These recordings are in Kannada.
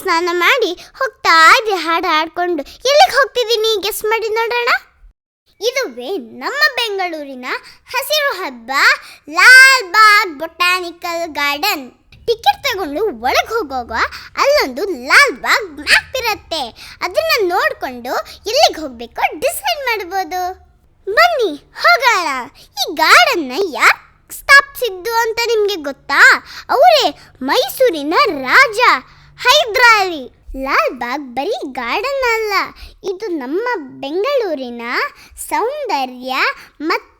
ಸ್ನಾನ ಮಾಡಿ ಹೋಗ್ತಾ ಇದೆ ಹಾಡು ಹಾಡ್ಕೊಂಡು. ಎಲ್ಲಿಗೆ ಹೋಗ್ತಿದ್ದೀನಿ ಗೆಸ್ ಮಾಡಿ ನೋಡೋಣ? ಇದುವೇ ನಮ್ಮ ಬೆಂಗಳೂರಿನ ಹಸಿರು ಹಬ್ಬ, Lal Bagh botanical garden. Ticket ತಗೊಂಡು ಒಳಗೆ ಹೋಗುವಾಗ ಅಲ್ಲೊಂದು ಲಾಲ್ ಬಾಗ್ ಮ್ಯಾಪ್ ಇರುತ್ತೆ. ಅದನ್ನ ನೋಡಿಕೊಂಡು ಎಲ್ಲಿಗೆ ಹೋಗಬೇಕು ಡಿಸೈಡ್ ಮಾಡ್ಬೋದು. ಬನ್ನಿ, ಹೋಗೋಣ. ಈ ಗಾರ್ಡನ್ನ ಯಾರು ಸ್ಥಾಪಿಸಿದ್ದು ಅಂತ ನಿಮಗೆ ಗೊತ್ತಾ? ಅವರೇ ಮೈಸೂರಿನ ರಾಜ, ಹೈದ್ರಾಲಿ. ಲಾಲ್ ಬಾಗ್ ಬರೀ ಗಾರ್ಡನ್ ಅಲ್ಲ, ಇದು ನಮ್ಮ ಬೆಂಗಳೂರಿನ ಸೌಂದರ್ಯ ಮತ್ತು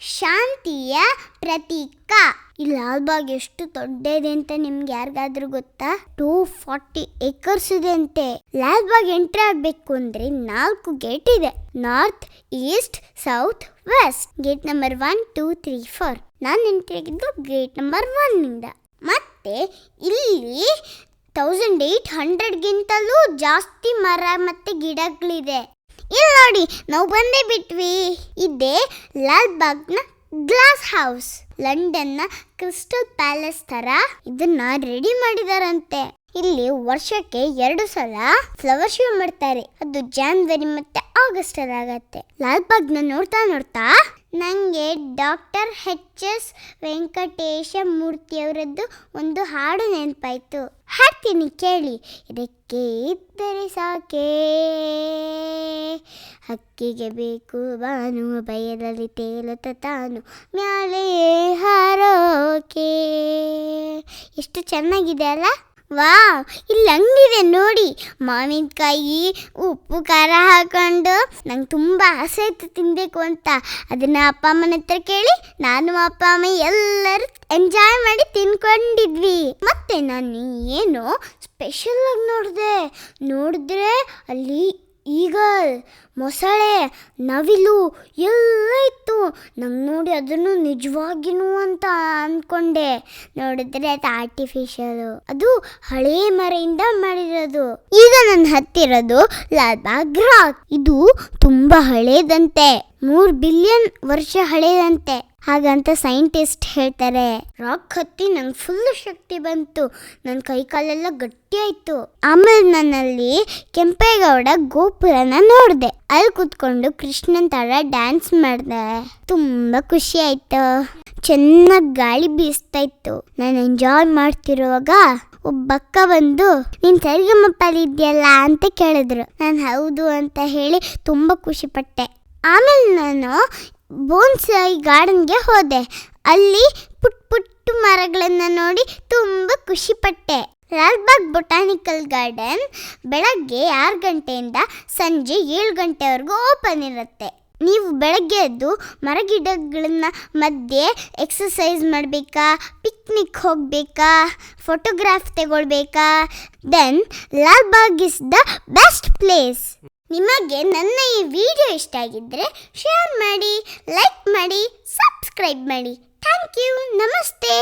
ಶಾಂತಿಯ ಪ್ರತೀಕ. ಈ ಲಾಲ್ಬಾಗ್ ಎಷ್ಟು ದೊಡ್ಡದಿದೆ ಅಂತ ನಿಮ್ಗೆ ಯಾರಿಗಾದ್ರೂ ಗೊತ್ತಾ? ಟೂ ಫಾರ್ಟಿ ಏಕರ್ಸ್ ಇದೆ ಅಂತೆ. ಲಾಲ್ಬಾಗ್ ಎಂಟ್ರಿ ಆಗ್ಬೇಕು ಅಂದ್ರೆ ನಾಲ್ಕು ಗೇಟ್ ಇದೆ. North east south west gate number one two three four ನಾನು ಎಂಟ್ರಿ ಆಗಿದ್ದು ಗೇಟ್ ನಂಬರ್ ಒನ್ ಇಂದ ಮತ್ತೆ ಇಲ್ಲಿ ತೌಸಂಡ್ ಏಯ್ಟ್ ಹಂಡ್ರೆಡ್ಗಿಂತಲೂ ಜಾಸ್ತಿ ಮರ ಮತ್ತೆ ಗಿಡಗಳಿದೆ. ಇಲ್ಲಿ ನೋಡಿ, ನಾವು ಬಂದೇ ಬಿಟ್ವಿ. ಇದೇ ಲಾಲ್ ಬಾಗ್ನ ಗ್ಲಾಸ್ ಹೌಸ್. ಲಂಡನ್ನ ಕ್ರಿಸ್ಟಲ್ ಪ್ಯಾಲೇಸ್ ತರ ಇದನ್ನ ರೆಡಿ ಮಾಡಿದಾರಂತೆ. ಇಲ್ಲಿ ವರ್ಷಕ್ಕೆ ಎರಡು ಸಲ ಫ್ಲವರ್ ಶೋ ಮಾಡ್ತಾರೆ. ಅದು ಜಾನ್ವರಿ ಮತ್ತೆ ಆಗಸ್ಟ್ ಅಲ್ಲಿ ಆಗತ್ತೆ. ಲಾಲ್ನ ನೋಡ್ತಾ ನೋಡ್ತಾ ನಂಗೆ ಡಾಕ್ಟರ್ ಹೆಚ್ ಎಸ್ ವೆಂಕಟೇಶ ಮೂರ್ತಿಯವರದ್ದು ಒಂದು ಹಾಡು ನೆನಪಾಯ್ತು. ಹಾಡ್ತೀನಿ ಕೇಳಿ. ಇದಕ್ಕೆ ಇದ್ದರೆ ಸಾಕೆ? ಹಕ್ಕಿಗೆ ಬೇಕು ಬಾನು, ಬಯಲಲ್ಲಿ ತೇಲುತ್ತ ತಾನು ಮ್ಯಾಲೆ ಹಾರೋಕೆ. ಎಷ್ಟು ಚೆನ್ನಾಗಿದೆ ಅಲ್ಲ? ವಾ ಇಲ್ಲಿ ಹಂಗಿದೆ ನೋಡಿ. ಮಾವಿನಕಾಯಿ ಉಪ್ಪು, ಖಾರ ಹಾಕೊಂಡು ನಂಗೆ ತುಂಬ ಆಸೆ ಇತ್ತು ತಿನ್ನಬೇಕು ಅಂತ. ಅದನ್ನು ಅಪ್ಪ ಅಮ್ಮನ ಹತ್ರ ಕೇಳಿ ನಾನು ಅಪ್ಪ, ಅಮ್ಮ ಎಲ್ಲರೂ ಎಂಜಾಯ್ ಮಾಡಿ ತಿನ್ಕೊಂಡಿದ್ವಿ. ಮತ್ತೆ ನಾನು ಏನು ಸ್ಪೆಷಲ್ ಆಗಿ ನೋಡಿದೆ? ನೋಡಿದ್ರೆ ಅಲ್ಲಿ ಈಗಲ್, ಮೊಸಳೆ, ನವಿಲು ಎಲ್ಲ ಇತ್ತು ನಂಗೆ ನೋಡಿ ಅದನ್ನು ನಿಜವಾಗಿನೂ ಅಂತ ಅಂದ್ಕೊಂಡೆ ನೋಡಿದ್ರೆ ಅದು ಆರ್ಟಿಫಿಷಿಯಲು ಅದು ಹಳೆ ಮರೆಯಿಂದ ಮಾಡಿರೋದು. ಈಗ ನನ್ನ ಹತ್ತಿರದು ಲಾಲ್ಬಾಗ್ ರಾಕ್ ಇದು ತುಂಬಾ ಹಳೇದಂತೆ. ಮೂರು ಬಿಲಿಯನ್ ವರ್ಷ ಹಳೇದಂತೆ. ಹಾಗಂತ ಸೈಂಟಿಸ್ಟ್ ಹೇಳ್ತಾರೆ ರಾಕ್ ಹತ್ತಿ ನಂಗೆ ಫುಲ್ ಶಕ್ತಿ ಬಂತು. ನನ್ನ ಕೈ ಕಾಲೆಲ್ಲ ಗಟ್ಟಿ ಆಯ್ತು. ಆಮೇಲೆ ನನ್ನಲ್ಲಿ ಕೆಂಪೇಗೌಡ ಗೋಪುರನ ನೋಡಿದೆ. ಅಲ್ಲಿ ಕುತ್ಕೊಂಡು ಕೃಷ್ಣನ್ ತರ ಡ್ಯಾನ್ಸ್ ಮಾಡಿದೆ. ತುಂಬಾ ಖುಷಿ ಆಯ್ತು. ಚೆನ್ನಾಗಿ ಗಾಳಿ ಬೀಸ್ತಾ ಇತ್ತು. ನಾನು ಎಂಜಾಯ್ ಮಾಡ್ತಿರುವಾಗ ಒಬ್ಬಕ್ಕ ಬಂದು, ನೀನ್ ಸರಿಗಮ್ಮಪ್ಪಲ್ಲಿ ಇದೆಯಲ್ಲ? ಅಂತ ಕೇಳಿದ್ರು. ನಾನು ಹೌದು ಅಂತ ಹೇಳಿ ತುಂಬಾ ಖುಷಿ ಪಟ್ಟೆ. ಆಮೇಲೆ ನಾನು ಬೋನ್ಸಾಯಿ ಗಾರ್ಡನ್ಗೆ ಹೋದೆ. ಅಲ್ಲಿ ಪುಟ್ ಪುಟ್ಟು ಮರಗಳನ್ನ ನೋಡಿ ತುಂಬ ಖುಷಿ ಪಟ್ಟೆ. ಲಾಲ್ಬಾಗ್ ಬೊಟಾನಿಕಲ್ ಗಾರ್ಡನ್ ಬೆಳಗ್ಗೆ ಆರು ಗಂಟೆಯಿಂದ ಸಂಜೆ ಏಳು ಗಂಟೆವರೆಗೂ ಓಪನ್ ಇರುತ್ತೆ. ನೀವು ಬೆಳಗ್ಗೆ ಎದ್ದು ಮರಗಿಡಗಳನ್ನ ಮಧ್ಯೆ ಎಕ್ಸಸೈಸ್ ಮಾಡಬೇಕಾ, ಪಿಕ್ನಿಕ್ ಹೋಗಬೇಕಾ, photograph ತಗೊಳ್ಬೇಕಾ? Then Lalbagh is the best place. ನಿಮಗೆ ನನ್ನ ಈ ವಿಡಿಯೋ ಇಷ್ಟ ಆಗಿದ್ದರೆ ಶೇರ್ ಮಾಡಿ ಲೈಕ್ ಮಾಡಿ ಸಬ್ಸ್ಕ್ರೈಬ್ ಮಾಡಿ. ಥ್ಯಾಂಕ್ ಯು ನಮಸ್ತೆ.